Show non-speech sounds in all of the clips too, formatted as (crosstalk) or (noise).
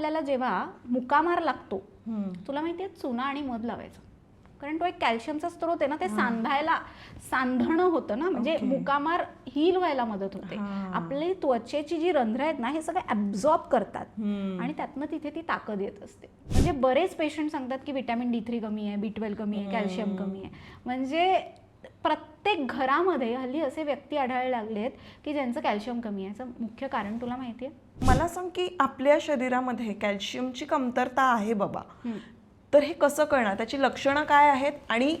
आपल्याला जेव्हा मुकामार लागतो तुला माहितीये चुना आणि मध लावायचं. कारण तो एक कॅल्शियमचा स्रोत आहे ना ते सांधायला सांधणं होतं ना म्हणजे ओके. मुकामार हील व्हायला मदत होते. आपली त्वचेची जी रंध्र आहेत ना हे सगळे ऍब्झॉर्ब करतात. आणि त्यातनं तिथे ती ताकद येत असते. म्हणजे बरेच पेशंट सांगतात की विटॅमिन डी थ्री कमी आहे बी ट्वेल्व कमी आहे कॅल्शियम कमी आहे. म्हणजे प्रत्येक घरामध्ये हल्ली असे व्यक्ती आढळायला लागलेत की ज्यांचं कॅल्शियम कमी आहे. याचं मुख्य कारण तुला माहिती आहे? मला सांग की आपल्या शरीरामध्ये कॅल्शियमची कमतरता आहे बाबा. तर हे कसं कळणार? त्याची लक्षणं काय आहेत? आणि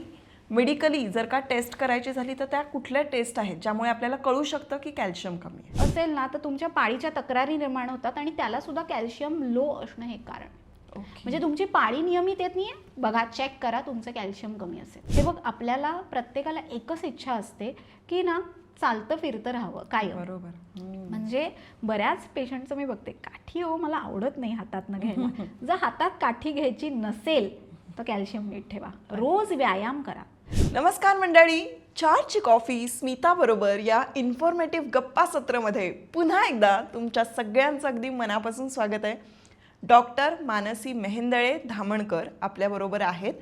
मेडिकली जर का टेस्ट करायची झाली तर त्या कुठल्या टेस्ट आहेत? ज्यामुळे आपल्याला कळू शकतं की कॅल्शियम कमी आहे. असेल ना तर तुमच्या पाळीच्या तक्रारी निर्माण होतात आणि त्याला सुद्धा कॅल्शियम लो असणं हे कारण. म्हणजे तुमची पाळी नियमित येत नाहीये? बघा चेक करा तुमचं कॅल्शियम कमी असेल. हे बघ आपल्याला प्रत्येकाला एकच इच्छा असते की ना चालतं फिरतं राहावं काय बरोबर. म्हणजे बऱ्याच पेशंटचं मी बघते काठी हो मला आवडत नाही हातातनं घ्यायला. (laughs) जर हातात काठी घ्यायची नसेल तर कॅल्शियम नीट ठेवा. रोज व्यायाम करा. नमस्कार मंडळी. चारची कॉफी स्मिता बरोबर या इन्फॉर्मेटिव्ह गप्पा सत्रामध्ये पुन्हा एकदा तुमच्या सगळ्यांचं अगदी मनापासून स्वागत आहे. डॉक्टर मानसी मेहेंदळे धामणकर आपल्याबरोबर आहेत.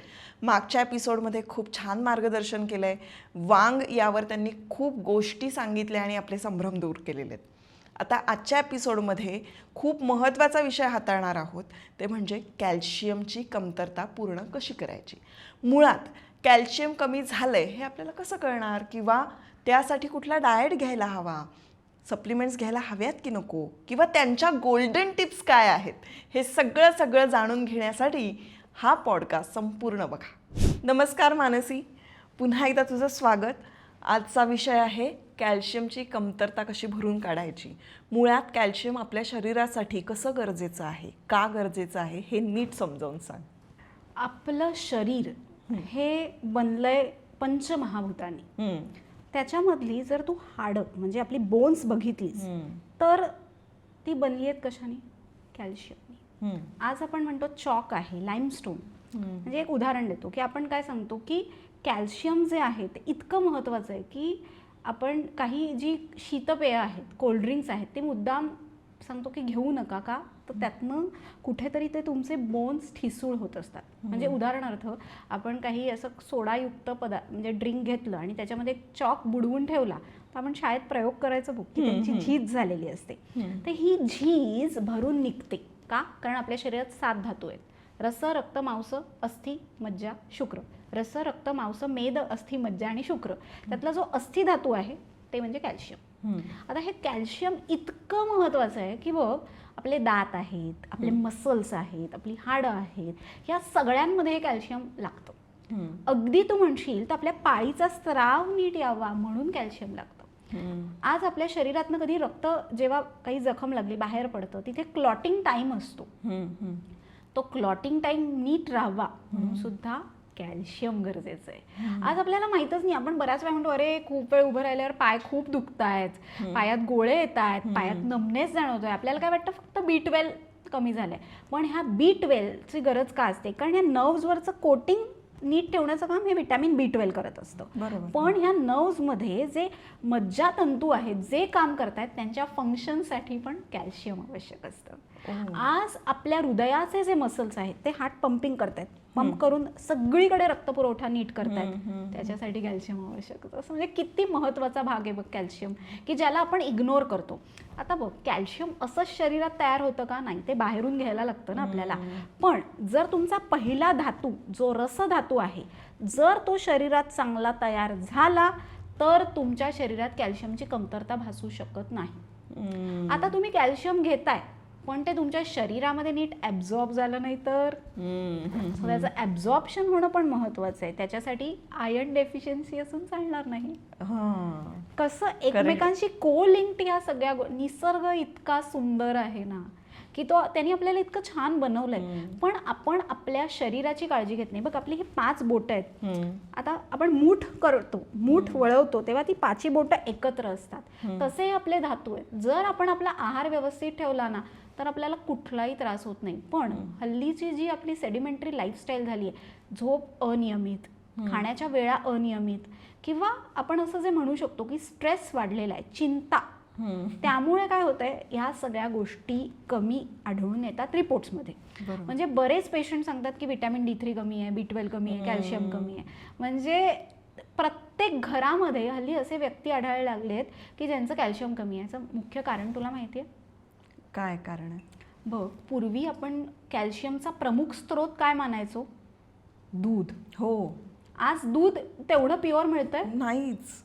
मागच्या एपिसोडमध्ये खूप छान मार्गदर्शन केलं आहे वांग यावर त्यांनी खूप गोष्टी सांगितल्या आणि आपले संभ्रम दूर केलेले आहेत. आता आजच्या एपिसोडमध्ये खूप महत्त्वाचा विषय हाताळणार आहोत. ते म्हणजे कॅल्शियमची कमतरता पूर्ण कशी करायची? मुळात कॅल्शियम कमी झालं आहे हे आपल्याला कसं कळणार? किंवा त्यासाठी कुठला डाएट घ्यायला हवा? सप्लिमेंट्स घ्यायला हव्यात की नको? किंवा त्यांच्या गोल्डन टिप्स काय आहेत? हे सगळं सगळं जाणून घेण्यासाठी हा पॉडकास्ट संपूर्ण बघा. नमस्कार मानसी. पुन्हा एकदा तुझं स्वागत. आजचा विषय आहे कॅल्शियमची कमतरता कशी भरून काढायची? मुळात कॅल्शियम आपल्या शरीरासाठी कसं गरजेचं आहे? का गरजेचं आहे? हे नीट समजावून सांग. आपलं शरीर हे बनलंय पंचमहाभूतानी. त्याच्यामधली जर तू हाडं म्हणजे आपली बोन्स बघितलीस. तर ती बनली आहेत कशाने कॅल्शियम हम्म. आज आपण म्हणतो चॉक आहे लाईमस्टोन. म्हणजे एक उदाहरण देतो की आपण काय सांगतो की कॅल्शियम जे आहे ते इतकं महत्त्वाचं आहे की आपण काही जी शीतपेय आहेत कोल्ड्रिंक्स आहेत ते मुद्दाम सांगतो की घेऊ नका का? तर त्यातनं कुठेतरी ते तुमचे बोन्स ठिसूळ होत असतात. म्हणजे उदाहरणार्थ आपण काही असं सोडायुक्त पदार्थ म्हणजे ड्रिंक घेतलं आणि त्याच्यामध्ये चॉक बुडवून ठेवला तर आपण शाळेत प्रयोग करायचं बघ की त्यांची झीज झालेली असते. तर ही झीज भरून निघते का? कारण आपल्या शरीरात सात धातू आहेत. रस रक्त मांस अस्थि मज्जा शुक्र. रस रक्त मांस मेद अस्थि मज्जा आणि शुक्र. त्यातला जो अस्थि धातू आहे ते म्हणजे कॅल्शियम. आता हे कॅल्शियम इतकं महत्त्वाचं आहे की बघ आपले दात आहेत आपले मसल्स आहेत आपली हाडं आहेत या सगळ्यांमध्ये हे कॅल्शियम लागतं. अगदी तू म्हणशील तर आपल्या पाळीचा स्त्राव नीट यावा म्हणून कॅल्शियम लागतं. आज आपल्या शरीरातनं कधी रक्त जेव्हा काही जखम लागली बाहेर पडतं तिथे क्लॉटिंग टाईम असतो. तो क्लॉटिंग टाईम नीट राहावा म्हणून सुद्धा कॅल्शियम गरजेचं आहे. आज आपल्याला माहितच नाही आपण बऱ्याच वेळा म्हणतो अरे खूप वेळ उभं राहिल्यावर पाय खूप दुखत आहेत पायात गोळे येत आहेत पायात नमनेस जाणवतोय. आपल्याला काय वाटतं फक्त बी ट्वेल्व कमी झालंय. पण ह्या बी ट्वेल्वची गरज का असते? कारण या नर्व्सवरचं कोटिंग नीट ठेवण्याचं काम हे विटॅमिन बी ट्वेल्व करत असतं. पण ह्या नर्व्समध्ये जे मज्जातंतू आहेत जे काम करतायत त्यांच्या फंक्शनसाठी पण कॅल्शियम आवश्यक असतं. आज आपल्या हृदयाचे जे मसल्स आहेत ते हार्ट पंपिंग करतायत. पंप करून सगळीकडे रक्तपुरवठा नीट करतायत. त्याच्यासाठी कॅल्शियम आवश्यक असं म्हणजे किती महत्त्वाचा भाग आहे बघ कॅल्शियम की ज्याला आपण इग्नोर करतो. आता बघ कॅल्शियम असंच शरीरात तयार होतं का? नाही ते बाहेरून घ्यायला लागतं ना आपल्याला. पण जर तुमचा पहिला धातू जो रस धातू आहे जर तो शरीरात चांगला तयार झाला तर तुमच्या शरीरात कॅल्शियमची कमतरता भासू शकत नाही. आता तुम्ही कॅल्शियम घेताय पण ते तुमच्या शरीरामध्ये नीट ॲब्झॉर्ब झालं नाही तर? त्याचं ॲब्झॉर्प्शन होणं पण महत्वाचं आहे. त्याच्यासाठी आयर्न डेफिशियन्सी असून चालणार नाही. कसं एकमेकांशी को लिंक्ड ह्या सगळ्या निसर्ग इतका सुंदर आहे ना की तो त्यांनी आपल्याला इतकं छान बनवलंय. पण आपण आपल्या शरीराची काळजी घेत नाही. बघ आपली ही पाच बोट आहेत. आता आपण मूठ करतो मूठ वळवतो तेव्हा ती पाची बोटं एकत्र असतात. तसे आपले धातू आहेत. जर आपण आपला आहार व्यवस्थित ठेवला ना तर आपल्याला कुठलाही त्रास होत नाही. पण हल्लीची जी आपली सेडिमेंटरी लाईफस्टाईल झाली आहे झोप अनियमित खाण्याच्या वेळा अनियमित किंवा आपण असं जे म्हणू शकतो की स्ट्रेस वाढलेला आहे चिंता त्यामुळे काय होतंय ह्या सगळ्या गोष्टी कमी आढळून येतात रिपोर्ट्समध्ये. म्हणजे बरेच पेशंट सांगतात की विटॅमिन डी थ्री कमी आहे बी ट्वेल्व कमी आहे कॅल्शियम कमी आहे. म्हणजे प्रत्येक घरामध्ये हल्ली असे व्यक्ती आढळायला लागलेत की ज्यांचं कॅल्शियम कमी आहे. याचं मुख्य कारण तुला माहिती आहे काय कारण आहे? बघ पूर्वी आपण कॅल्शियमचा प्रमुख स्रोत काय मानायचो? दूध. हो. आज दूध तेवढं प्युअर मिळतंय? नाहीच.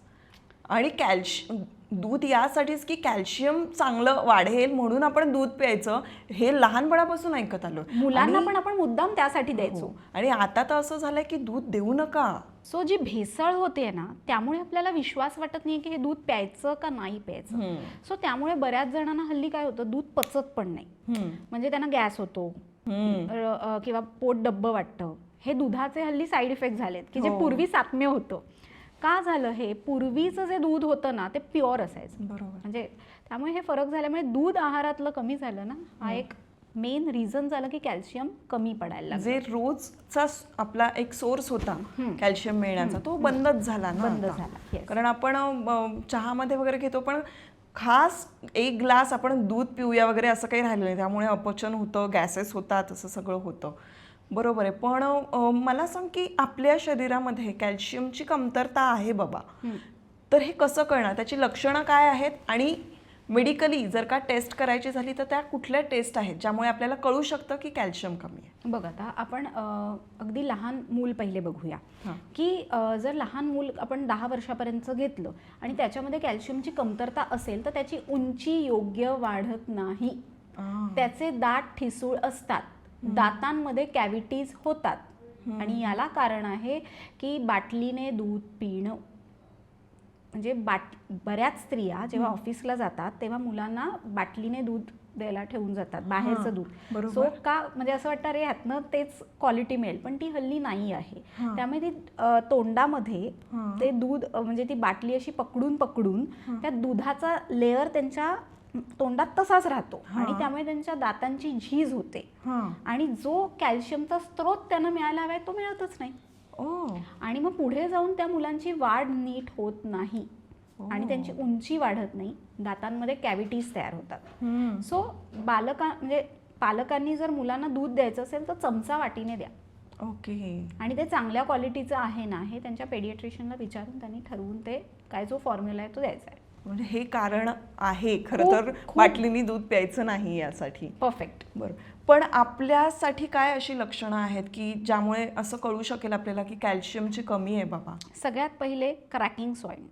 आणि कॅल्श दूध यासाठीच की कॅल्शियम चांगलं वाढेल म्हणून आपण दूध प्यायचं हे लहानपणापासून ऐकत आलो मुलांना पण आपण मुद्दाम त्यासाठी द्यायचो. हो. आणि आता तर असं झालंय की दूध देऊ नका. सो जी भेसळ होते ना त्यामुळे आपल्याला विश्वास वाटत नाही की हे दूध प्यायचं का नाही प्यायचं. सो त्यामुळे बऱ्याच जणांना हल्ली काय होतं दूध पचत पण नाही. म्हणजे त्यांना गॅस होतो किंवा पोट डब्बं वाटतं. हे दुधाचे हल्ली साईड इफेक्ट झालेत की जे हो. पूर्वी सात्म्य होतं. का झालं हे? पूर्वीचं जे दूध होतं ना ते प्युअर असायचं. बरोबर. म्हणजे त्यामुळे हे फरक झाल्यामुळे दूध आहारातलं कमी झालं ना हा एक मेन रिझन झालं की कॅल्शियम कमी पडायला लागलं जे रोजचा स- आपला एक सोर्स होता. कॅल्शियम मिळण्याचा तो बंदच झाला ना बंद आता. झाला, yes. कारण आपण अ, चहामध्ये वगैरे घेतो पण खास एक ग्लास आपण दूध पिऊया वगैरे असं काही राहिलं नाही त्यामुळे अपचन होतं गॅसेस होतात असं सगळं होतं बरोबर आहे पण अ, मला सांग की आपल्या शरीरामध्ये कॅल्शियमची कमतरता आहे बाबा. तर हे कसं कळणार त्याची लक्षणं काय आहेत आणि मेडिकली जर का टेस्ट करायची झाली तर त्या कुठल्या टेस्ट आहेत ज्यामुळे आपल्याला कळू शकतं की कॅल्शियम कमी आहे? बघ आता आपण अगदी लहान मूल पहिले बघूया. की जर लहान मूल आपण दहा वर्षापर्यंत घेतलं आणि त्याच्यामध्ये कॅल्शियमची कमतरता असेल तर त्याची उंची योग्य वाढत नाही. त्याचे दात ठिसूळ असतात. दातांमध्ये कॅव्हिटीज होतात. आणि याला कारण आहे की बाटलीने दूध पिणं म्हणजे बाट बऱ्याच स्त्रिया जेव्हा ऑफिसला जातात तेव्हा मुलांना बाटलीने दूध द्यायला ठेवून जातात बाहेरचं दूध. सो का म्हणजे असं वाटतं रे ह्यातनं तेच क्वालिटी मिळेल. पण ती हल्ली नाही आहे. त्यामुळे ती तोंडामध्ये. ते दूध म्हणजे ती बाटली अशी पकडून पकडून त्या दुधाचा लेअर त्यांच्या तोंडात तसाच राहतो. आणि. त्यामुळे त्यांच्या दातांची झीज होते. आणि जो कॅल्शियमचा स्रोत त्यांना मिळायला हवाय तो मिळतच नाही. मग पुढे जाऊन त्या मुलांची वाढ नीट होत नाही आणि. त्यांची उंची वाढत नाही दातांमध्ये कॅव्हिटीज तयार होतात. सो बालका म्हणजे पालकांनी जर मुलांना दूध द्यायचं असेल तर चमचा वाटीने द्या. ओके. आणि ते चांगल्या क्वालिटीचं आहे ना हे त्यांच्या पेडिएट्रिशियनला विचारून त्यांनी ठरवून ते काय जो फॉर्म्युला आहे तो द्यायचा आहे. म्हणजे हे कारण आहे खरं तर. बाटलीनी दूध प्यायचं नाही यासाठी. परफेक्ट. बरं. पण आपल्यासाठी काय अशी लक्षणं आहेत की ज्यामुळे असं कळू शकेल आपल्याला की कॅल्शियमची कमी आहे बाबा? सगळ्यात पहिले क्रॅकिंग सॉइल.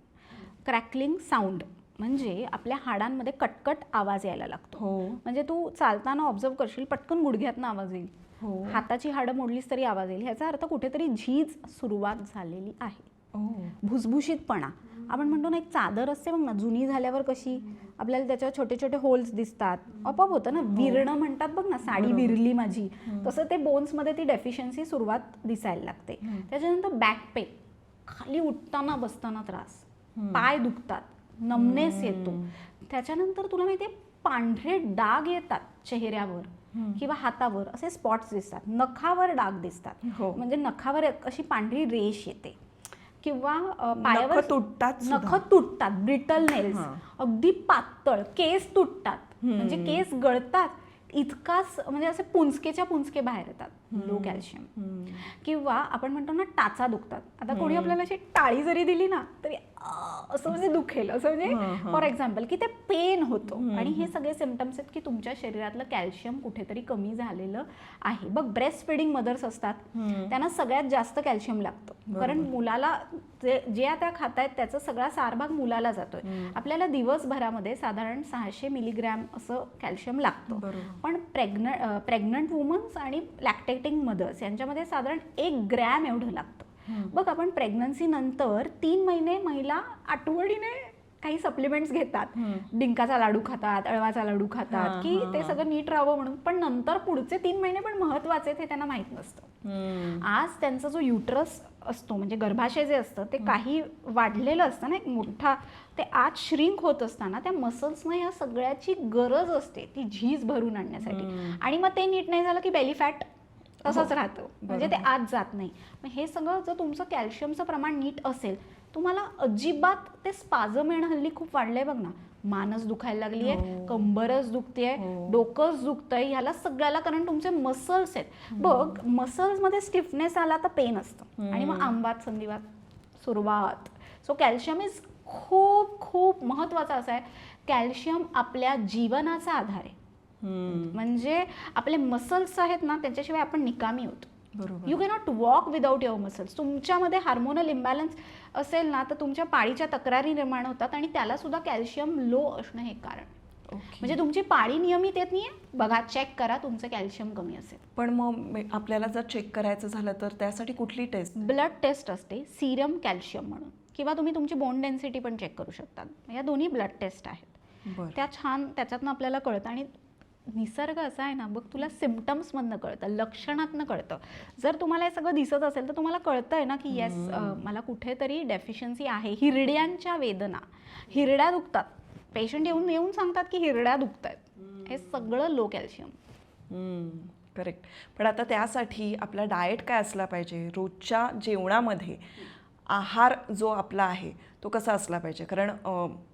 क्रॅकलिंग साऊंड म्हणजे आपल्या हाडांमध्ये कटकट आवाज यायला लागतो. हो. म्हणजे तू चालताना ऑब्झर्व करशील पटकन गुडघ्यातनं आवाज येईल. हो. हाताची हाडं मोडलीस तरी आवाज येईल. ह्याचा अर्थ कुठेतरी झीज सुरुवात झालेली आहे. ओ भुसभुशीतपणा. आपण म्हणतो ना एक चादर असते बघ ना जुनी झाल्यावर कशी आपल्याला त्याच्यावर छोटे छोटे होल्स दिसतात. आपोआप होतं ना विरणं म्हणतात बघ ना साडी विरली माझी. तसं ते बोन्समध्ये ती डेफिशियन्सी सुरुवात दिसायला लागते. त्याच्यानंतर बॅक पेन. खाली उठताना बसताना त्रास. पाय दुखतात. नमनेस येतो. त्याच्यानंतर तुला माहितीये पांढरे डाग येतात चेहऱ्यावर किंवा हातावर. असे स्पॉट्स दिसतात. नखावर डाग दिसतात. हो. म्हणजे नखावर अशी पांढरी रेष येते. किंवा पायावर तुटतात. नख तुटतात ब्रिटल नेल्स. अगदी पातळ केस तुटतात म्हणजे केस गळतात इतकाच म्हणजे असे पुंचकेच्या पुंचके बाहेर येतात लो कॅल्शियम. किंवा आपण म्हणतो ना टाचा दुखतात. आता कोणी आपल्याला अशी टाळी जरी दिली ना तरी असं म्हणजे दुखेल. असं म्हणजे. फॉर एक्झाम्पल की ते पेन होतं. आणि हे सगळे सिमटम्स आहेत की तुमच्या शरीरातलं कॅल्शियम कुठेतरी कमी झालेलं आहे. बघ ब्रेस्ट फिडिंग मदर्स असतात त्यांना सगळ्यात जास्त कॅल्शियम लागतं. कारण मुलाला जे जे आता खात आहेत त्याचा सगळा सारभाग मुलाला जातोय. आपल्याला दिवसभरामध्ये साधारण सहाशे मिलीग्रॅम असं कॅल्शियम लागतं. पण प्रेग्नंट प्रेग्नंट वुमन्स आणि लॅक्टेटिंग मदर्स यांच्यामध्ये साधारण एक ग्रॅम एवढं लागतं. बघ आपण प्रेग्नन्सी नंतर तीन महिने महिला आठवडीने काही सप्लिमेंट्स घेतात. डिंकाचा लाडू खातात अळवाचा लाडू खातात की ते सगळं नीट राहावं म्हणून. पण नंतर पुढचे तीन महिने पण महत्त्वाचे आहेत हे त्यांना माहीत नसतं. आज त्यांचा जो युट्रस असतो म्हणजे गर्भाशय जे असतं ते काही वाढलेलं असतं ना एक मोठा ते आज श्रिंक होत असताना त्या मसल्सना ह्या सगळ्याची गरज असते ती झीज भरून आणण्यासाठी. आणि मग ते नीट नाही झालं की बेली फॅट तसंच राहतं. म्हणजे ते आज जात नाही. मग हे सगळं जर तुमचं कॅल्शियमचं प्रमाण नीट असेल तुम्हाला अजिबात ते स्पाझम येणं हल्ली खूप वाढलंय बघ ना. मानस दुखायला लागली आहे हो. कंबरच दुखतेय हो. डोकंच दुखतंय ह्याला सगळ्याला कारण तुमचे मसल्स आहेत. बघ मसल्समध्ये स्टिफनेस आला तर पेन असतं. आणि मग आंबात संधिवात सुरुवात. सो कॅल्शियम इज खूप खूप महत्वाचं असं आहे. कॅल्शियम आपल्या जीवनाचा आधार आहे. म्हणजे आपले मसल्स आहेत ना त्याच्याशिवाय आपण निकामी होतो. You cannot walk without your muscles तुमच्यामध्ये हार्मोनल इम्बॅलन्स असेल ना तर तुमच्या पाळीच्या तक्रारी निर्माण होतात आणि त्याला सुद्धा कॅल्शियम लो असणं हे कारण. म्हणजे तुमची पाळी नियमित येत नाहीये? बघा चेक करा तुमचं कॅल्शियम कमी असेल. पण मग आपल्याला जर चेक करायचं झालं तर त्यासाठी कुठली टेस्ट ब्लड टेस्ट असते सिरम कॅल्शियम म्हणून. किंवा तुम्ही तुमची बोन डेन्सिटी पण चेक करू शकता. या दोन्ही ब्लड टेस्ट आहेत. त्या छान त्याच्यातनं आपल्याला कळतं. आणि निसर्ग असा आहे ना बघ तुला सिमटम्समधनं कळतं लक्षणातनं कळतं. जर तुम्हाला हे सगळं दिसत असेल तर तुम्हाला कळतं आहे ना की येस मला कुठेतरी डेफिशियन्सी आहे. हिरड्यांच्या वेदना हिरड्या दुखतात. पेशंट येऊन येऊन सांगतात की हिरड्या दुखत आहेत हे सगळं लो कॅल्शियम करेक्ट पण आता त्यासाठी आपला डाएट काय असला पाहिजे? रोजच्या जेवणामध्ये आहार जो आपला आहे तो कसा असला पाहिजे? कारण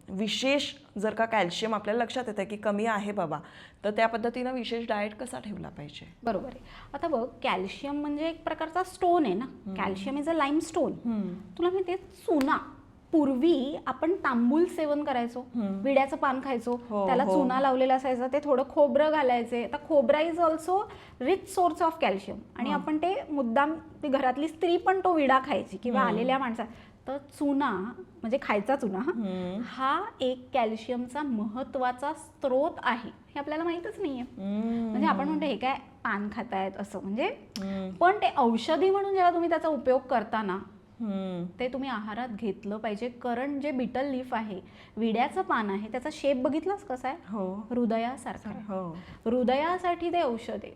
विशेष जर का कॅल्शियम आपल्याला लक्षात येतं की कमी आहे बाबा तर त्या पद्धतीनं विशेष डाएट कसा ठेवला पाहिजे? बरोबर आहे. आता बघ कॅल्शियम म्हणजे एक प्रकारचा स्टोन आहे ना? Calcium is a limestone तुला माहिती आहे चुना. पूर्वी आपण तांबूल सेवन करायचो विड्याचं पान खायचो हो, त्याला हो. चुना लावलेला असायचा ते थोडं खोबरं घालायचे. आता खोबरा is also rich source of calcium आणि आपण ते मुद्दाम ती घरातली स्त्री पण तो विडा खायची किंवा आलेल्या माणसा तर चुना म्हणजे खायचा चुना हा, एक कॅल्शियमचा महत्त्वाचा स्रोत आहे. हे आपल्याला माहितच नाहीये. म्हणजे आपण म्हणतो हे काय पान खातायत? असं. म्हणजे पण ते औषधी म्हणून जेव्हा तुम्ही त्याचा उपयोग करता ना ते तुम्ही आहारात घेतलं पाहिजे. कारण जे बिटल लीफ आहे विड्याचं पान आहे त्याचा शेप बघितलास कसा आहे हो. हृदयासारखा. हो. हृदयासाठी ते औषध आहे.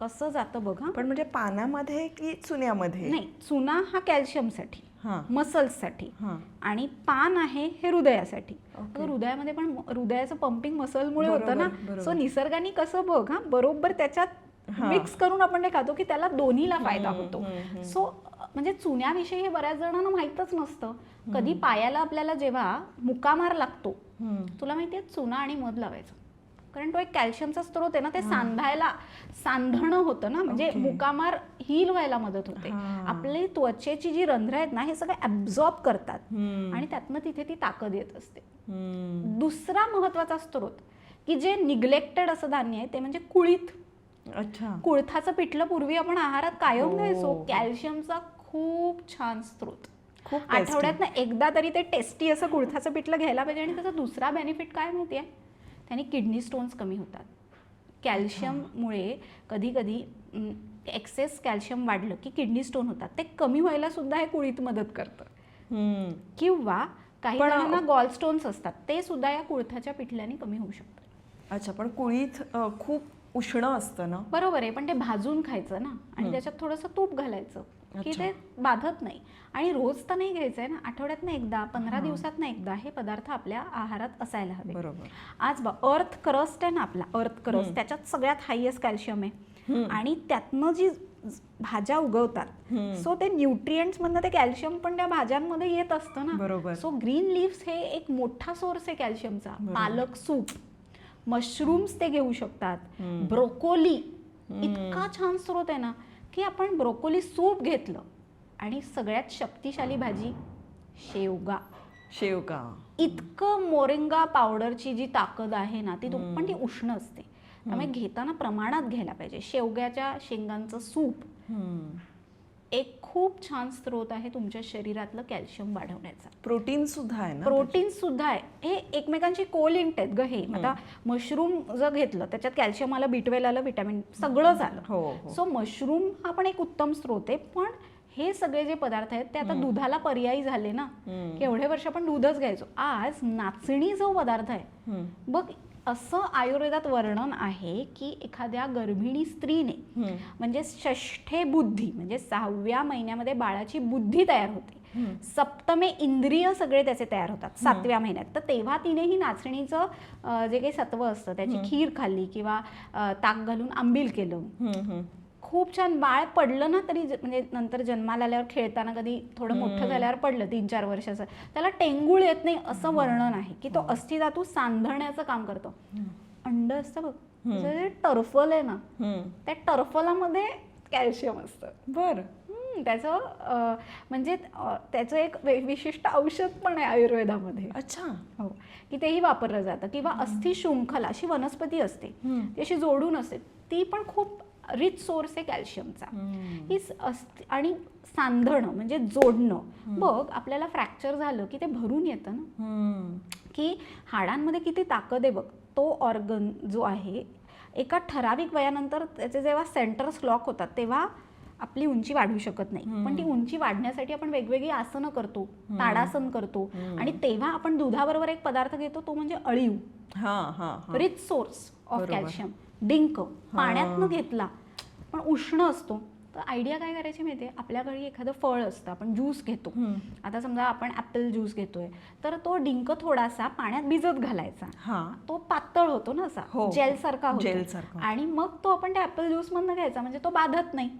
कसं जातं बघा पण म्हणजे पानामध्ये की चुन्यामध्ये? नाही चुना हा कॅल्शियमसाठी मसल्ससाठी. आणि पान आहे हे हृदयासाठी. हृदयामध्ये पण हृदयाचं पंपिंग मसलमुळे होतं ना. सो निसर्गाने कसं बघ हा बरोबर त्याच्यात. मिक्स करून आपण ते खातो की त्याला दोन्हीला फायदा होतो. सो म्हणजे चुन्याविषयी हे बऱ्याच जणांना माहीतच नसतं कधी पायाला आपल्याला जेव्हा मुकामार लागतो. तुला माहितीये चुना आणि मध लावायचं कारण तो एक कॅल्शियमचा स्रोत आहे ना ते सांधायला सांधणं होतं ना म्हणजे ओके. मुकामार हील व्हायला मदत होते. आपली त्वचेची जी रंध्र आहेत ना हे सगळे ऍब्झॉर्ब करतात. आणि त्यातनं तिथे ती ताकद येत असते. दुसरा महत्त्वाचा स्रोत की जे निग्लेक्टेड असं धान्य आहे ते म्हणजे कुळीत अच्छा कुळथाचं पिठलं पूर्वी आपण आहारात कायम हो. घ्यायचो कॅल्शियमचा खूप छान स्रोत खूप tasty. आठवड्यातनं एकदा तरी ते टेस्टी असं कुळथाचं पिठलं घ्यायला पाहिजे आणि त्याचा दुसरा बेनिफिट काय माहिती आहे त्याने किडनी स्टोन्स कमी होतात. कॅल्शियममुळे कधी कधी एक्सेस कॅल्शियम वाढलं की किडनी स्टोन होतात. ते कमी व्हायला सुद्धा हे कुळीत मदत करतं. किंवा काही जणांना गॉल स्टोन्स असतात. ते सुद्धा या कुळथाच्या पिठल्याने कमी होऊ शकतात अच्छा पण कुळीत खूप उष्ण असतं ना? बरोबर आहे पण ते भाजून खायचं ना? आणि. त्याच्यात थोडंसं तूप घालायचं. की. ते बाधत नाही. आणि रोज तर नाही घ्यायचंय ना आठवड्यातनं एकदा पंधरा दिवसातनं एकदा हे पदार्थ आपल्या आहारात असायला हवे. बरोबर. आज बघ अर्थ क्रस्ट आहे ना आपला अर्थ क्रस्ट त्याच्यात सगळ्यात हायएस्ट कॅल्शियम आहे. आणि त्यातनं जी ज- भाज्या उगवतात. सो ते न्यूट्रिएंट्स मधनं ते कॅल्शियम पण त्या भाज्यांमध्ये येत असतं ना. बरोबर. सो ग्रीन लिव्स हे एक मोठा सोर्स आहे कॅल्शियमचा पालक सूप मशरूम्स ते घेऊ शकतात. ब्रोकोली इतका छान स्रोत आहे ना. की आपण ब्रोकोली सूप घेतलं आणि सगळ्यात शक्तिशाली भाजी शेवगा. शेवगा. इतकं मोरिंगा पावडरची जी ताकद आहे ना ती पण ती उष्ण असते. त्यामुळे घेताना प्रमाणात घ्यायला पाहिजे. शेवग्याच्या शेंगांचं सूप. एक खूप छान स्रोत आहे तुमच्या शरीरातलं कॅल्शियम वाढवण्याचा. प्रोटीन सुद्धा आहे ना? प्रोटीन सुद्धा आहे. हे एकमेकांची कोलिंट आहेत ग हे. आता मशरूम जर घेतलं त्याच्यात कॅल्शियम आलं बिटवेल आलं विटॅमिन सगळं झालं. हो हो. सो मशरूम हा पण एक उत्तम स्रोत आहे. पण हे सगळे जे पदार्थ आहेत ते आता दुधाला पर्यायी झाले ना. एवढे वर्ष आपण दूधच घ्यायचो. आज नाचणी जो पदार्थ आहे. बघ असं आयुर्वेदात वर्णन आहे की एखाद्या गर्भिणी स्त्रीने. म्हणजे षष्ठे बुद्धी म्हणजे सहाव्या महिन्यामध्ये बाळाची बुद्धी तयार होते. सप्तमे इंद्रिय सगळे त्याचे तयार होतात सातव्या महिन्यात. तर तेव्हा तिने ही नाचणीचं जे काही सत्व असतं त्याची खीर खाल्ली किंवा ताक घालून आंबील केलं. खूप छान बाळ पडलं ना तरी म्हणजे नंतर जन्माला आल्यावर खेळताना कधी थोडं मोठं झाल्यावर पडलं तीन चार वर्षाचं त्याला टेंगूळ येत नाही असं वर्णन आहे की तो अस्थिधातू सांधण्याचं काम करतो. अंड असतं बघ. जे टर्फल आहे ना. त्या टर्फलामध्ये कॅल्शियम असतं. बर. त्याचं म्हणजे त्याचं एक विशिष्ट औषध पण आहे आयुर्वेदामध्ये. अच्छा. हो. की तेही वापरलं जातं. किंवा अस्थि शृंखला अशी वनस्पती असते. ती अशी जोडून असते. ती पण खूप रिच सोर्स आहे कॅल्शियमचा. ही आणि सांधणं म्हणजे जोडणं. बघ आपल्याला फ्रॅक्चर झालं की ते भरून येतं ना. की हाडांमध्ये किती ताकद आहे बघ तो ऑर्गन जो आहे एका ठराविक वयानंतर त्याचे जेव्हा सेंटर्स लॉक होतात तेव्हा आपली उंची वाढू शकत नाही. पण ती उंची वाढण्यासाठी आपण वेगवेगळी आसनं करतो ताडासन करतो. आणि तेव्हा आपण दुधाबरोबर एक पदार्थ घेतो तो म्हणजे अळीव. Rich source of. कॅल्शियम. डिंक पाण्यातनं घेतला. पण उष्ण असतो. तर आयडिया काय करायची माहितीये? आपल्या घरी एखादं फळ असतं आपण ज्यूस घेतो. आता समजा आपण ॲपल ज्यूस घेतोय. तर तो डिंक थोडासा पाण्यात भिजत घालायचा. हा. तो पातळ होतो ना असा. हो. जेल सारखा होतो. आणि मग तो आपण त्या ऍपल ज्यूस मधनं घ्यायचा. म्हणजे तो बाधत नाही.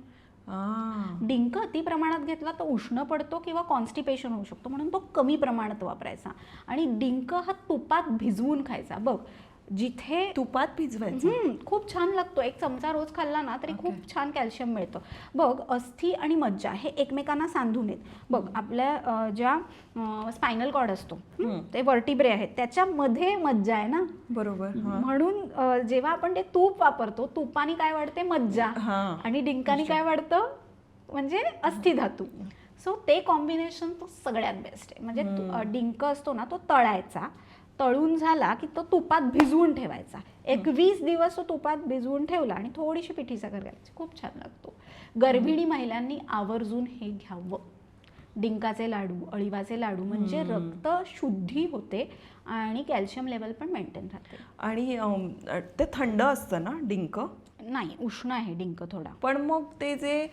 डिंक अति प्रमाणात घेतला तर उष्ण पडतो किंवा कॉन्स्टिपेशन होऊ शकतो. म्हणून तो कमी प्रमाणात वापरायचा. आणि डिंक हा तुपात भिजवून खायचा. बघ जिथे तुपात भिजवायचं. खूप छान लागतो. एक चमचा रोज खाल्ला ना तरी खूप छान कॅल्शियम मिळतं. बघ अस्थि आणि मज्जा हे एकमेकांना सांधून येत. बघ आपल्या ज्या स्पायनल कॉर्ड असतो ते वर्टिब्रे आहेत त्याच्यामध्ये मज्जा आहे ना? बरोबर. म्हणून जेव्हा आपण ते तूप वापरतो तुपाने काय वाढते? मज्जा. आणि डिंकाने काय वाढतं? म्हणजे अस्थिधातू सो ते कॉम्बिनेशन तो सगळ्यात बेस्ट आहे. म्हणजे डिंक असतो ना तो तळायचा. तळून झाला की तो तुपात भिजवून ठेवायचा. एक वीस दिवस तो तुपात भिजवून ठेवला आणि थोडीशी पिठी साखर घालायची. खूप छान लागतो. गर्भिणी महिलांनी आवर्जून हे घ्यावं. डिंकाचे लाडू अळीवाचे लाडू म्हणजे रक्त शुद्धी होते आणि कॅल्शियम लेवल पण मेंटेन राहते. आणि ते थंड असतं ना डिंक? नाही उष्ण आहे डिंक थोडा. पण मग ते जे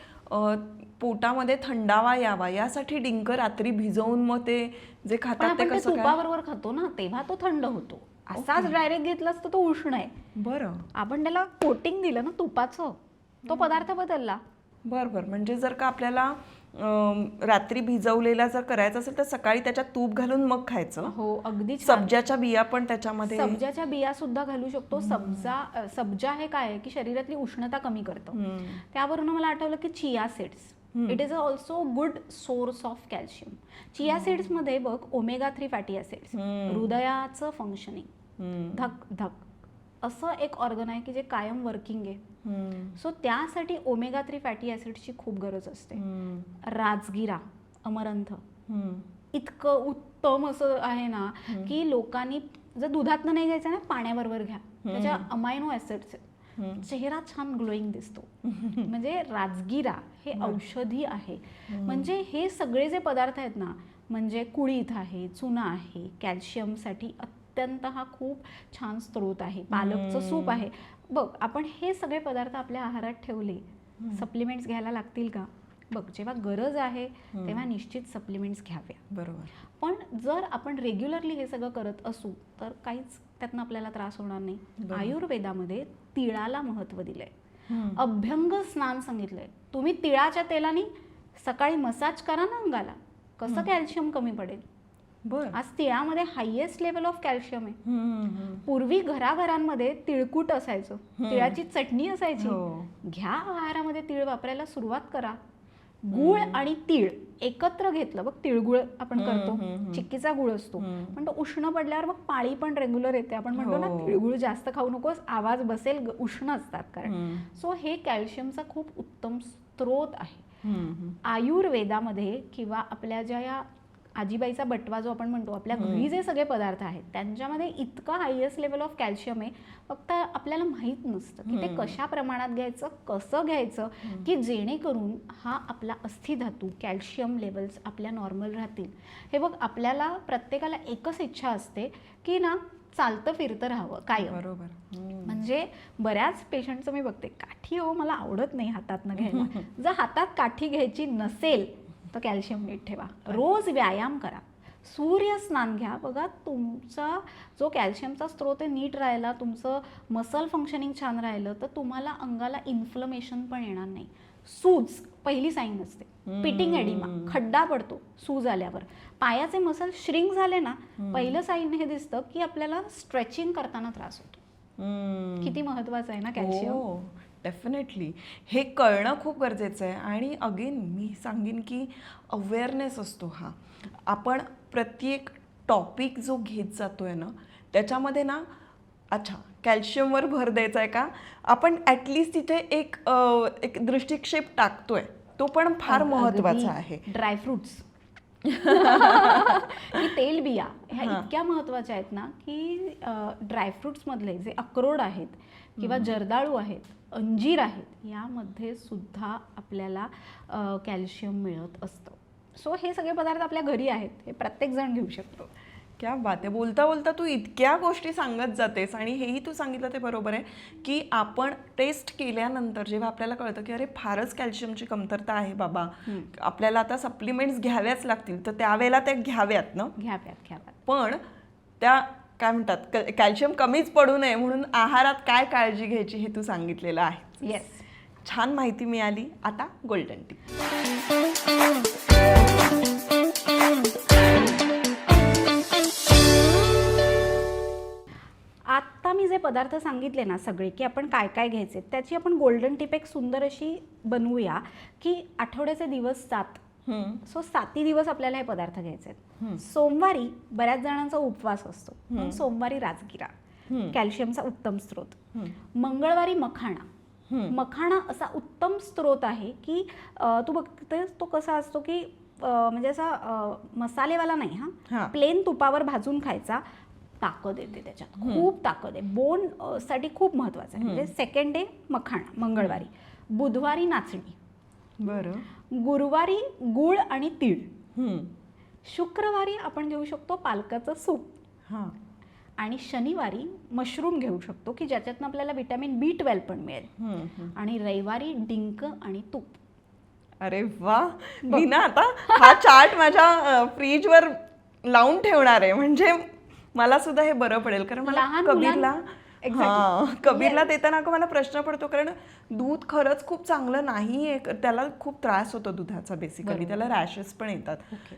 पोटामध्ये थंडावा यावा यासाठी डिंक रात्री भिजवून मग ते जे खातात ते कसं तुपाबरोबर खातो ना तेव्हा तो थंड होतो. असाच डायरेक्ट घेतला असता तो उष्ण आहे. बरं. आपण त्याला कोटिंग दिलं ना तुपाचं तो पदार्थ बदलला. बरं बरं. म्हणजे जर का आपल्याला रात्री भिजवलेला जर करायचं असेल तर सकाळी त्याच्यात तूप घालून मग खायचं. हो अगदी. सब्जाच्या बिया पण त्याच्यामध्ये सब्जाच्या बिया सुद्धा घालू शकतो. सब्जा सब्जा हे काय आहे की शरीरातली उष्णता कमी करतं. त्यावरून मला आठवलं की chia seeds. It is also good source of calcium chia सीड्समध्ये बघ ओमेगा थ्री फॅटी ऍसिड्स हृदयाचं फंक्शनिंग. धक धक. असं एक ऑर्गन आहे की जे कायम वर्किंग आहे. सो त्यासाठी ओमेगा थ्री फॅटी ॲसिडची खूप गरज असते. राजगिरा अमरंथ. इतकं उत्तम असं आहे ना की लोकांनी जर दुधातनं नाही घ्यायचं ना पाण्याबरोबर घ्या. त्याच्या अमायनो ॲसिड्स हम्म. चेहरा छान ग्लोईंग दिसतो. (laughs) म्हणजे राजगिरा हे औषधी आहे. म्हणजे हे सगळे जे पदार्थ आहेत ना म्हणजे कुळीथ आहे चुना आहे कॅल्शियमसाठी अत्यंत हा खूप छान स्रोत आहे. पालकचं सूप आहे. बघ आपण हे सगळे पदार्थ आपल्या आहारात ठेवले. सप्लिमेंट्स घ्यायला लागतील का? बघ जेव्हा गरज आहे तेव्हा निश्चित सप्लिमेंट्स घ्याव्या. बरोबर. पण जर आपण रेग्युलरली हे सगळं करत असू तर काहीच त्यातनं आपल्याला त्रास होणार नाही. आयुर्वेदामध्ये तिळाला महत्त्व दिलंय. अभ्यंग स्नान सांगितलंय. तुम्ही तिळाच्या तेलाने सकाळी मसाज करा ना अंगाला. कसं कॅल्शियम कमी पडेल? आज तिळामध्ये हायेस्ट लेवल ऑफ कॅल्शियम आहे. पूर्वी घराघरांमध्ये तिळकूट असायचं. तिळाची चटणी असायची. हो. घ्या आहारामध्ये तीळ वापरायला सुरुवात करा. गुळ आणि तीळ एकत्र घेतलं. बघ तिळगुळ आपण करतो. चिक्कीचा गुळ असतो. पण तो उष्ण पडल्यावर मग पाळी पण रेग्युलर येते. आपण म्हणतो ना हो. तिळगुळ जास्त खाऊ नकोस आवाज बसेल उष्ण असतात कारण. सो हे कॅल्शियमचा खूप उत्तम स्रोत आहे. आयुर्वेदामध्ये किंवा आपल्या ज्या या आजीबाईचा बटवा जो आपण म्हणतो आपल्या घरी जे सगळे पदार्थ आहेत त्यांच्यामध्ये इतकं हायएस्ट लेवल ऑफ कॅल्शियम आहे फक्त आपल्याला माहीत नसतं की ते कशा प्रमाणात घ्यायचं कसं घ्यायचं की जेणेकरून हा आपला अस्थिधातू कॅल्शियम लेवल्स आपल्या नॉर्मल राहतील. हे बघ आपल्याला प्रत्येकाला एकच इच्छा असते की ना चालतं फिरतं राहावं कायम. बरोबर. म्हणजे बऱ्याच पेशंटचं मी बघते काठी हो मला आवडत नाही हातातनं घ्यायला. (laughs) जर हातात काठी घ्यायची नसेल तर कॅल्शियम नीट ठेवा. रोज व्यायाम करा. सूर्य स्नान घ्या. बघा तुमचा जो कॅल्शियमचा स्रोत आहे नीट राहिला तुमचं मसल फंक्शनिंग छान राहिलं तर तुम्हाला अंगाला इन्फ्लमेशन पण येणार नाही. सूज पहिली साईन असते. पिटिंग एडिमा खड्डा पडतो सूज आल्यावर. पायाचे मसल श्रिंक झाले ना पहिलं साईन हे दिसतं की आपल्याला स्ट्रेचिंग करताना त्रास होतो. किती महत्वाचं आहे ना कॅल्शियम हो डेफिनेटली हे कळणं खूप गरजेचं आहे. आणि अगेन मी सांगेन की अवेअरनेस असतो हा. आपण प्रत्येक टॉपिक जो घेत जातोय ना त्याच्यामध्ये ना अच्छा कॅल्शियमवर भर द्यायचा आहे का? आपण ॲटलिस्ट तिथे एक एक दृष्टिक्षेप टाकतोय. तो पण फार महत्त्वाचा आहे. ड्रायफ्रुट्स (laughs) की तेल बिया ह्या. इतक्या महत्त्वाच्या आहेत ना की ड्रायफ्रुट्स मधले जे अक्रोड आहेत किंवा जर्दाळू आहेत अंजीर आहेत यामध्ये सुद्धा आपल्याला कॅल्शियम मिळत असतं. सो हे सगळे पदार्थ आपल्या घरी आहेत हे प्रत्येक जण घेऊ शकतो. क्या बात आहे. बोलता बोलता तू इतक्या गोष्टी सांगत जातेस आणि हेही तू सांगितलं ते बरोबर आहे की आपण टेस्ट केल्यानंतर जेव्हा आपल्याला कळतं की अरे फारच कॅल्शियमची कमतरता आहे बाबा. आपल्याला आता सप्लिमेंट्स घ्याव्याच लागतील तर त्यावेळेला त्या घ्याव्यात ना? घ्याव्यात घ्याव्यात. पण त्या काय म्हणतात कॅल्शियम कमीच पडू नये म्हणून आहारात काय काळजी घ्यायची हे तू सांगितलेलं आहे. येस छान माहिती मिळाली. आता गोल्डन टी. आत्ता मी जे पदार्थ सांगितले ना सगळे की आपण काय काय घ्यायचे त्याची आपण गोल्डन टिप एक सुंदर अशी बनवूया की आठवड्याचे दिवस सात सो साती दिवस आपल्याला हे पदार्थ घ्यायचे आहेत. सोमवारी बऱ्याच जणांचा उपवास असतो. सोमवारी राजगिरा कॅल्शियमचा उत्तम स्रोत. मंगळवारी मखाणा. मखाणा असा उत्तम स्रोत आहे की तू बघतेस तो कसा असतो की म्हणजे असा मसालेवाला नाही हा. प्लेन तुपावर भाजून खायचा ताकद येते त्याच्यात. खूप ताकद आहे. बोनसाठी खूप महत्वाचं आहे. म्हणजे सेकंड डे मखाणा मंगळवारी. बुधवारी नाचणी. बरं. गुरुवारी गुळ आणि तीळ. शुक्रवारी आपण घेऊ शकतो पालकाचं सूप. हां. आणि शनिवारी मशरूम घेऊ शकतो की ज्याच्यातनं आपल्याला विटॅमिन बी ट्वेल्व पण मिळेल. आणि रविवारी डिंक आणि तूप. अरे वा. मी ना आता हा चार्ट माझ्या फ्रीजवर लावून ठेवणार आहे. म्हणजे मला सुद्धा हे बरं पडेल कारण मला कबीरला. हा. कबीरला देताना का मला प्रश्न पडतो कारण दूध खरंच खूप चांगलं नाही आहे त्याला खूप त्रास होतो दुधाचा बेसिकली त्याला रॅशेस पण येतात.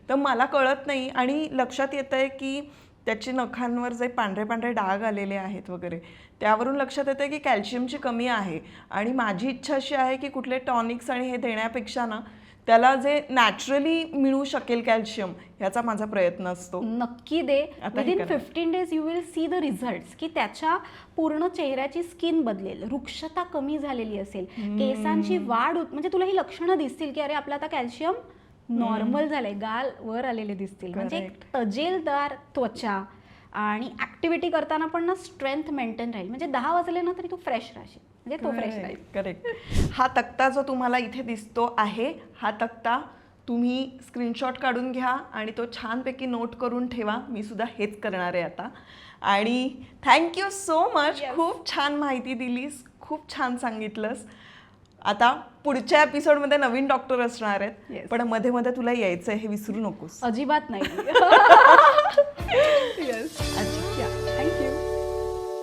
तर मला कळत नाही आणि लक्षात येत आहे की त्याची नखांवर जे पांढरे पांढरे डाग आलेले आहेत वगैरे त्यावरून लक्षात येतं की कॅल्शियमची कमी आहे. आणि माझी इच्छा अशी आहे की कुठले टॉनिक्स आणि हे देण्यापेक्षा ना त्याला जे नॅचरली मिळू शकेल कॅल्शियम ह्याचा माझा प्रयत्न असतो. नक्की दे. Within. Fifteen days you will see the result की त्याच्या पूर्ण चेहऱ्याची स्किन बदलेल वृक्षता कमी झालेली असेल. केसांची वाढ म्हणजे तुला ही लक्षणं दिसतील की अरे आपलं आता कॅल्शियम नॉर्मल झालंय गाल वर आलेले दिसतील. म्हणजे एक तजेलदार त्वचा आणि ऍक्टिव्हिटी करताना पण ना स्ट्रेंथ मेंटेन राहील. म्हणजे दहा वाजले ना तरी तू फ्रेश राहशील. म्हणजे तो फ्रेश राहील करेक्ट हा तक्ता जो तुम्हाला इथे दिसतो आहे हा तक्ता तुम्ही स्क्रीनशॉट काढून घ्या आणि तो छानपैकी नोट करून ठेवा. मी सुद्धा हेच करणार आहे आता. आणि थँक्यू सो मच खूप छान माहिती दिलीस. खूप छान सांगितलंस. आता पुढच्या एपिसोडमध्ये नवीन डॉक्टर असणार आहेत. Yes. पण मध्ये मध्ये तुला यायचं आहे हे विसरू नकोस. अजिबात नाही. (laughs) (laughs) अच्छा.